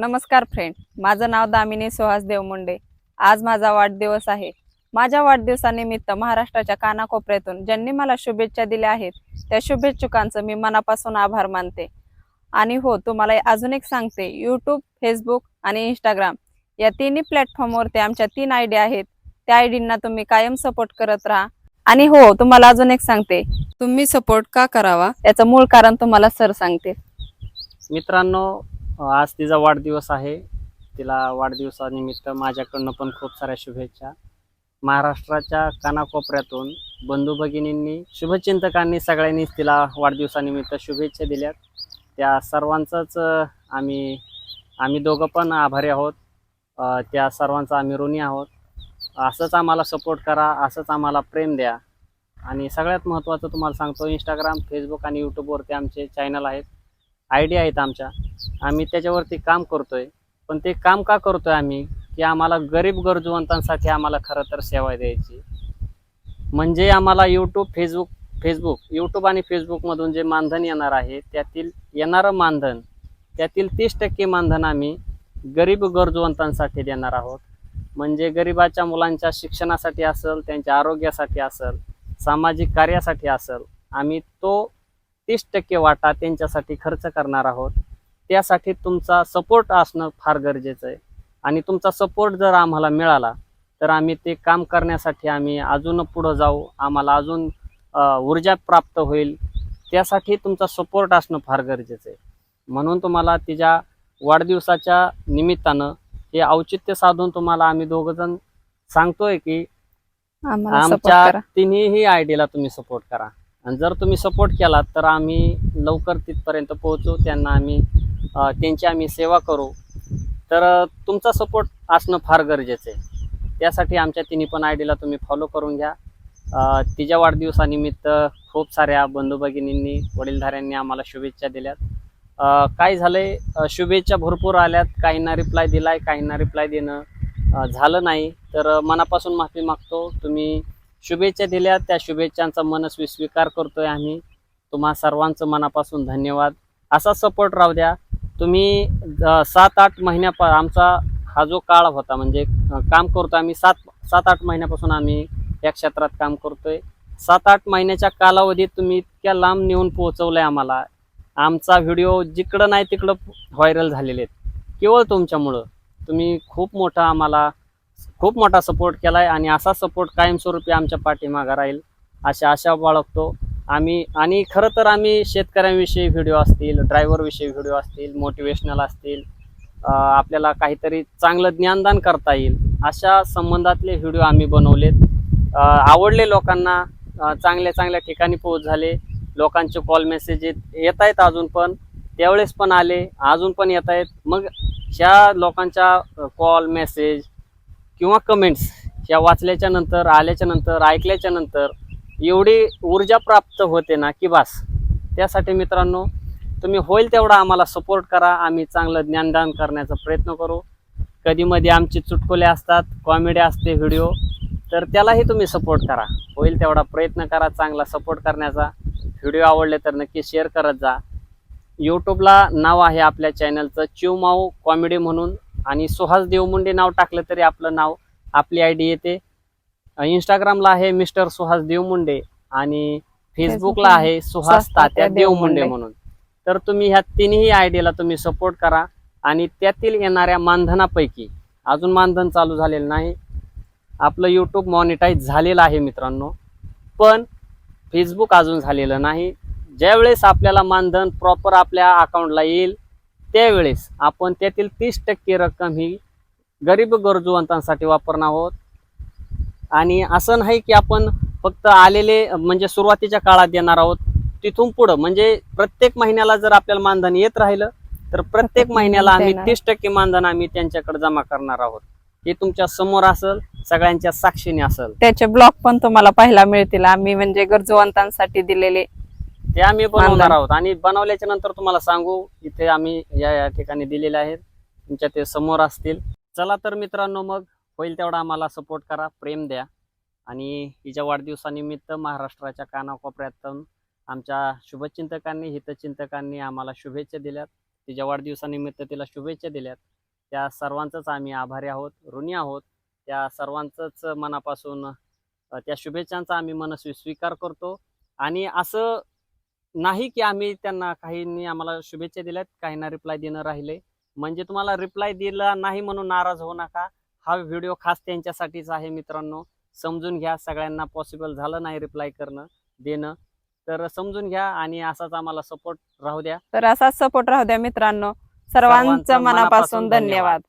नमस्कार फ्रेंड माझं नाव दामिनी सुहास देवमुंडे. आज माझा वाढदिवस आहे. माझ्या वाढदिवसानिमित्त महाराष्ट्राच्या कानाकोपऱ्यातून ज्यांनी मला शुभेच्छा दिल्या आहेत त्या शुभेच्छुकांचं मी मनापासून आभार मानते. आणि हो तुम्हाला अजून एक सांगते. यूट्यूब फेसबुक आणि इंस्टाग्राम या तिन्ही प्लॅटफॉर्मवरती आमच्या तीन आय डी आहेत. त्या आय डींना तुम्ही कायम सपोर्ट करत राहा. आणि हो तुम्हाला अजून एक सांगते. तुम्ही सपोर्ट का करावा? याचं मूळ कारण तुम्हाला सर सांगते. मित्रांनो आज तिचा वाढदिवस आहे. तिला वाढदिवसानिमित्त माझ्याकडनं पण खूप साऱ्या शुभेच्छा. महाराष्ट्राच्या कानाकोपऱ्यातून बंधू भगिनींनी शुभचिंतकांनी सगळ्यांनीच तिला वाढदिवसानिमित्त शुभेच्छा दिल्यात. त्या सर्वांचंच आम्ही आम्ही दोघं पण आभारी आहोत. त्या सर्वांचा आम्ही ऋणी आहोत. असंच आम्हाला सपोर्ट करा असंच आम्हाला प्रेम द्या. आणि सगळ्यात महत्त्वाचं तुम्हाला सांगतो इंस्टाग्राम फेसबुक आणि यूट्यूबवरती आमचे चॅनल आहेत. आयडिया आहेत आमच्या. आम्ही त्याच्यावरती काम करतोय. पण ते काम का करतोय आम्ही? की आम्हाला गरीब गरजवंतांसाठी आम्हाला खरं तर सेवा द्यायची. म्हणजे आम्हाला यूट्यूब फेसबुक फेसबुक यूट्यूब आणि फेसबुकमधून जे मानधन येणार आहे त्यातील येणारं मानधन त्यातील तीस टक्के मानधन आम्ही गरीब गरजवंतांसाठी देणार आहोत. म्हणजे गरिबाच्या मुलांच्या शिक्षणासाठी असेल त्यांच्या आरोग्यासाठी असेल सामाजिक कार्यासाठी असेल आम्ही तो तीस टक्के वाटा त्यांच्यासाठी खर्च करणार आहोत. त्यासाठी तुमचा सपोर्ट असणं फार गरजेचं आहे. आणि तुमचा सपोर्ट जर आम्हाला मिळाला तर आम्ही ते काम करण्यासाठी आम्ही अजून पुढं जाऊ. आम्हाला अजून ऊर्जा प्राप्त होईल. त्यासाठी तुमचा सपोर्ट असणं फार गरजेचं आहे. म्हणून तुम्हाला तिच्या वाढदिवसाच्या निमित्तानं हे औचित्य साधून तुम्हाला आम्ही दोघंजण सांगतोय की आमच्या करा. तिन्ही आय डीला तुम्ही सपोर्ट करा. आणि जर तुम्ही सपोर्ट केलात तर आम्ही लवकर तिथपर्यंत पोहोचू त्यांना आम्ही त्यांची आम्ही सेवा करू. तर तुमचा सपोर्ट असणं फार गरजेचं आहे. त्यासाठी आमच्या तिन्ही पण आय डीला तुम्ही फॉलो करून घ्या. तिच्या वाढदिवसानिमित्त खूप साऱ्या बंधू भगिनींनी वडीलधाऱ्यांनी आम्हाला शुभेच्छा दिल्यात. काय झालं आहे शुभेच्छा भरपूर आल्यात. काहींना रिप्लाय दिलाय काहींना रिप्लाय देणं झालं नाही. तर मनापासून माफी मागतो. तुम्ही शुभेच्छा दिल्या. त्या शुभेच्छांचा मनस्वी स्वीकार करतोय आम्ही. तुम्हा सर्वांचं मनापासून धन्यवाद. असा सपोर्ट राहू द्या. तुम्ही सात आठ महिन्या आमचा हा जो काळ होता म्हणजे काम करतो आम्ही सात सात आठ महिन्यापासून आम्ही या क्षेत्रात काम करतोय. सात आठ महिन्याच्या कालावधीत तुम्ही इतक्या लांब नेऊन पोहोचवलंय आम्हाला. आमचा व्हिडिओ जिकडं नाही तिकडं व्हायरल झालेले आहेत. केवळ तुमच्यामुळं. तुम्ही खूप मोठा आम्हाला खूप मोठा सपोर्ट केला आहे आणि असा सपोर्ट कायमस्वरूपी आमच्या पाठीमागा राहील अशा आशा बाळगतो. आम्ही आणि खरं तर आम्ही शेतकऱ्यांविषयी व्हिडिओ असतील ड्रायव्हरविषयी व्हिडिओ असतील मोटिवेशनल असतील आपल्याला काहीतरी चांगलं ज्ञानदान करता येईल अशा संबंधातले व्हिडिओ आम्ही बनवलेत. आवडले लोकांना चांगल्या चांगल्या ठिकाणी पोहोच झाले. लोकांचे कॉल मेसेज येत आहेत अजून पण त्यावेळेस पण आले अजून पण येत आहेत. मग ह्या लोकांच्या कॉल मेसेज किंवा कमेंट्स ह्या वाचल्याच्या नंतर आल्याच्यानंतर ऐकल्याच्या नंतर एवढी ऊर्जा प्राप्त होते ना की बास. त्यासाठी मित्रांनो तुम्ही होईल तेवढा आम्हाला सपोर्ट करा. आम्ही चांगलं ज्ञानदान करण्याचा प्रयत्न करू. कधीमध्ये आमचे चुटकुले असतात कॉमेडी असते व्हिडिओ तर त्यालाही तुम्ही सपोर्ट करा. होईल तेवढा प्रयत्न करा चांगला सपोर्ट करण्याचा. व्हिडिओ आवडले तर नक्की शेअर करत जा. यूट्यूबला नाव आहे आपल्या चॅनलचं चिवमाऊ कॉमेडी म्हणून. आणि सुहास देवमुंडे नाव टाकलं तरी आपलं नाव आपली आय डी येते. इंस्टाग्रामला आहे मिस्टर सुहास देवमुंडे आणि फेसबुकला आहे सुहास तात्या देवमुंडे म्हणून. तर तुम्ही ह्या तिन्ही आय डीला तुम्ही सपोर्ट करा आणि त्यातील येणाऱ्या मानधनापैकी अजून मानधन चालू झालेलं नाही. आपलं यूट्यूब मॉनिटाईज झालेलं आहे मित्रांनो पण फेसबुक अजून झालेलं नाही. ज्यावेळेस आपल्याला मानधन प्रॉपर आपल्या अकाउंटला येईल त्यावेळेस आपण त्यातील तीस टक्के रक्कम ही गरीब गरजूवंतांसाठी वापरणार आहोत. आणि असं नाही की आपण फक्त आलेले म्हणजे सुरुवातीच्या काळात देणार आहोत. तिथून पुढं म्हणजे प्रत्येक महिन्याला जर आपल्याला मानधन येत राहिलं तर प्रत्येक महिन्याला आम्ही. तीस टक्के मानधन आम्ही त्यांच्याकडे जमा करणार आहोत. हे तुमच्यासमोर असेल सगळ्यांच्या साक्षीने असेल. त्याचे ब्लॉग पण तुम्हाला पाहायला मिळतील. आम्ही म्हणजे गरजूवंतांसाठी दिलेले ते आम्ही बनवणार. आहोत. आणि बनवल्याच्या नंतर तुम्हाला सांगू इथे आम्ही या या ठिकाणी दिलेले आहेत. तुमच्या ते समोर असतील. चला तर मित्रांनो मग होईल तेवढा आम्हाला सपोर्ट करा प्रेम द्या. आणि हिच्या वाढदिवसानिमित्त महाराष्ट्राच्या कानाकोपऱ्यातून आमच्या शुभचिंतकांनी हितचिंतकांनी आम्हाला शुभेच्छा दिल्यात. तिच्या वाढदिवसानिमित्त तिला शुभेच्छा दिल्यात. त्या सर्वांचंच आम्ही आभारी आहोत ऋणी आहोत. त्या सर्वांचंच मनापासून त्या शुभेच्छांचा आम्ही मनस्वी स्वीकार करतो. आणि असं नाही की आम्ही त्यांना काहींनी आम्हाला शुभेच्छा दिल्यात काहींना रिप्लाय देणं राहिले म्हणजे तुम्हाला रिप्लाय दिला नाही म्हणून नाराज होऊ नका. हा व्हिडिओ खास त्यांच्यासाठीच आहे मित्रांनो. समजून घ्या सगळ्यांना पॉसिबल झालं नाही रिप्लाय करणं देणं. तर समजून घ्या आणि असाच आम्हाला सपोर्ट राहू द्या. तर असाच सपोर्ट राहू द्या मित्रांनो. सर्वांचं मनापासून. धन्यवाद.